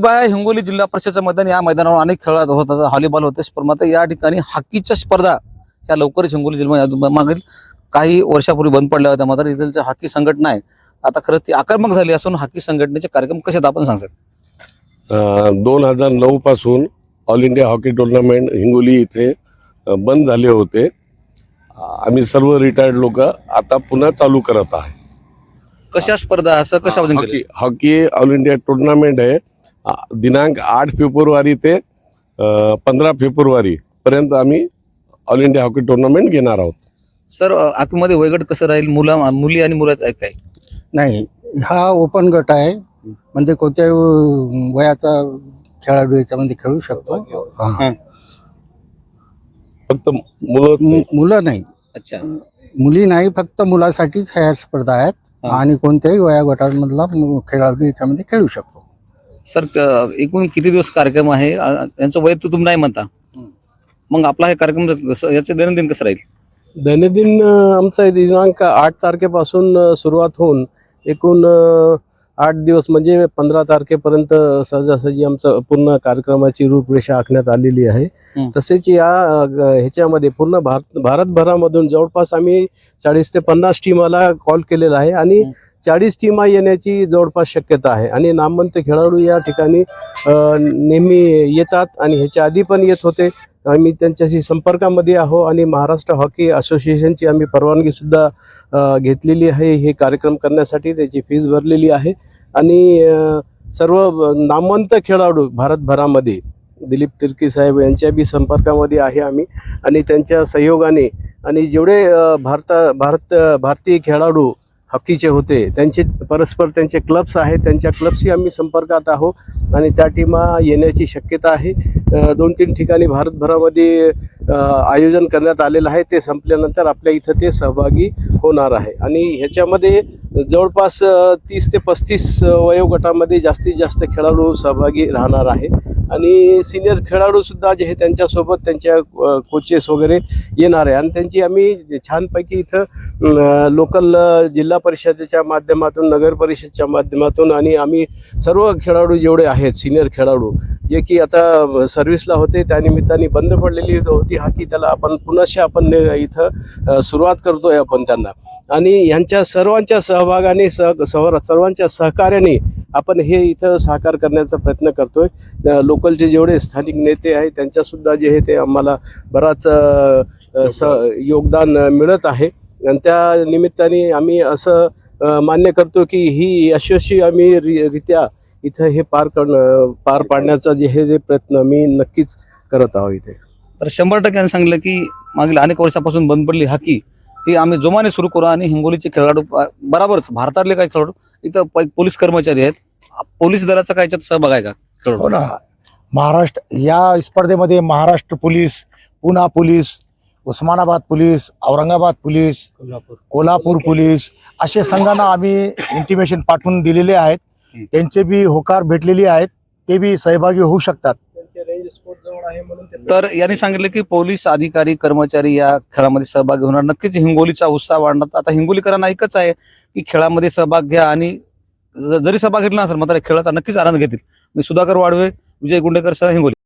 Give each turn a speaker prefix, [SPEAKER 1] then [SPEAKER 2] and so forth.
[SPEAKER 1] बाया हिंगोली जिल्हा परिषदेचं मैदान या मैदानावर अनेक खेळ होत व्हॉलीबॉल होते. स्पर्धा या ठिकाणी हॉकीच्या स्पर्धा या लवकरच हिंगोली जिल्हा मागील काही वर्षापूर्वी बंद पडल्या होत्या. मात्र इथलच्या हॉकी संघटना आहे. आता खरंच ती आक्रमक झाली असून हॉकी संघटनेचे कार्यक्रम कसे आहेत आपण सांगतात
[SPEAKER 2] दोन हजार नऊ पासून All India hockey tournament Hingoli इथे बंद झाले होते. आम्ही सर्व रिटायर्ड लोक आता पुन्हा चालू करत आहे.
[SPEAKER 1] कशा स्पर्धा? असं केलं
[SPEAKER 2] hockey hockey All India tournament आहे. दिनांक आठ फेब्रुवारी ते पंधरा फेब्रुवारी पर्यंत आम्ही ऑल इंडिया हॉकी टुर्नामेंट घेणार आहोत.
[SPEAKER 1] सर आतमध्ये वयोगट कसं राहील? मुला मुली आणि मुलं आहेत काय?
[SPEAKER 3] नाही हा ओपन गट आहे. म्हणजे कोणत्याही वयाचा खेळाडू याच्यामध्ये खेळू शकतो.
[SPEAKER 2] फक्त मुलं
[SPEAKER 3] मुलं नाही.
[SPEAKER 1] अच्छा.
[SPEAKER 3] मुली नाही फक्त मुलासाठीच ह्या स्पर्धा आहेत. आणि कोणत्याही वया गटामधला मु- खेळाडू याच्यामध्ये खेळू शकतो.
[SPEAKER 1] सर क- एकूण किती दिवस कार्यक्रम आहे? यांचं वय तर तुम्ही नाही म्हणता. मग आपला हे कार्यक्रम कसं याचे दैनंदिन कसं राहील?
[SPEAKER 4] दैनंदिन अ, आमचा दिनांक आठ तारखेपासून अ, सुरुवात होऊन एकूण अ, आठ दिवस म्हणजे पंधरा तारखेपर्यंत सहजासहजी आमचं पूर्ण कार्यक्रमाची रूपरेषा आखण्यात आलेली आहे.
[SPEAKER 1] हं.
[SPEAKER 4] तसेच या अ, ग- ह्याच्यामध्ये पूर्ण भारत भारतभरामधून जवळपास आम्ही चाळीस ते पन्नास टीमाला कॉल केलेला आहे आणि
[SPEAKER 1] हं.
[SPEAKER 4] चाळीस टीमा येण्याची जवळपास शक्यता आहे. आणि नामवंत खेळाडू या ठिकाणी नेहमी येतात आणि ह्याच्या आधी पण येत होते. आम्ही त्यांच्याशी संपर्कामध्ये आहो आणि महाराष्ट्र हॉकी असोसिएशनची आम्ही परवानगीसुद्धा घेतलेली आहे. हे कार्यक्रम करण्यासाठी त्याची फीस भरलेली आहे. आणि सर्व नामवंत खेळाडू भारतभरामध्ये दिलीप तिर्की साहेब यांच्या बी संपर्कामध्ये आहे आम्ही. आणि त्यांच्या सहयोगाने आणि जेवढे भारता भारत भारतीय खेळाडू हॉकीचे होते. त्यांचे परस्पर त्यांचे क्लब्स आहेत. त्यांच्या क्लबशी आम्ही संपर्कात आहोत. आणि त्या टीमा येण्याची शक्यता आहे. दोन तीन ठिकाणी भारतभरामध्ये आयोजन करण्यात आलेलं आहे. ते संपल्यानंतर आपल्या इथं ते सहभागी होणार आहे. आणि ह्याच्यामध्ये जवळपास तीस ते पस्तीस वयोगटामध्ये जास्तीत जास्त खेळाडू सहभागी राहणार आहे. आणि सिनियर खेळाडूसुद्धा जे आहे त्यांच्यासोबत त्यांच्या कोचेस वगैरे येणार आहे. आणि त्यांची आम्ही छानपैकी इथं लोकल जिल्हा परिषदेच्या माध्यमातून नगर परिषदच्या माध्यमातून आणि आम्ही सर्व खेळाडू जेवढे आहेत सिनियर खेळाडू जे की आता सर्व्हिसला होते त्या निमित्ताने बंद पडलेली होती हा की त्याला आपण पुनश्च आपण इथं सुरुवात करतोय आपण त्यांना. आणि ह्यांच्या सर्वांच्या सहभागाने सह सह सर्वांच्या सहकार्याने आपण हे इथं साकार करण्याचा प्रयत्न करतोय. लोकलचे जेवढे स्थानिक नेते आहेत त्यांच्यासुद्धा जे आहे ते आम्हाला बराच स योगदान मिळत आहे. आणि त्या निमित्ताने आम्ही असं मान्य करतो की ही यशस्वी आम्ही रि रित्या इथं हे पार करणं पार पाडण्याचा जे हे जे प्रयत्न मी नक्कीच करत आहोत इथे.
[SPEAKER 1] तर शंभर टक्क्याने सांगलं की मागील अनेक वर्षापासून बंद पडली हाकी. ही आम्ही जोमाने सुरू करू आणि हिंगोलीचे खेळाडू बराबरच भारतातले काही खेळाडू इथं प- पोलीस कर्मचारी आहेत. पोलीस दलाचा काय याच्यात सहभाग आहे का खेळाडू
[SPEAKER 5] हो ना. महाराष्ट्र या स्पर्धेमध्ये Maharashtra police Poona police Osmanabad police Aurangabad police Kolhapur. Police असे संघांना आम्ही इंटिमेशन पाठवून दिलेले आहेत. त्यांचे बी होकार भेटलेले आहेत. ते बी सहभागी होऊ शकतात.
[SPEAKER 1] तर यांनी सांगितलं की पोलीस अधिकारी कर्मचारी या खेळामध्ये सहभागी होणार. नक्कीच हिंगोलीचा उत्साह वाढणार. आता हिंगोलीकरांना एकच आहे की खेळामध्ये सहभाग घ्या आणि जरी सहभाग घेतला नसेल मात्र खेळाचा नक्कीच आनंद घेतील. मी सुधाकर वाडवे विजय गुंडेकर सह हिंगोली.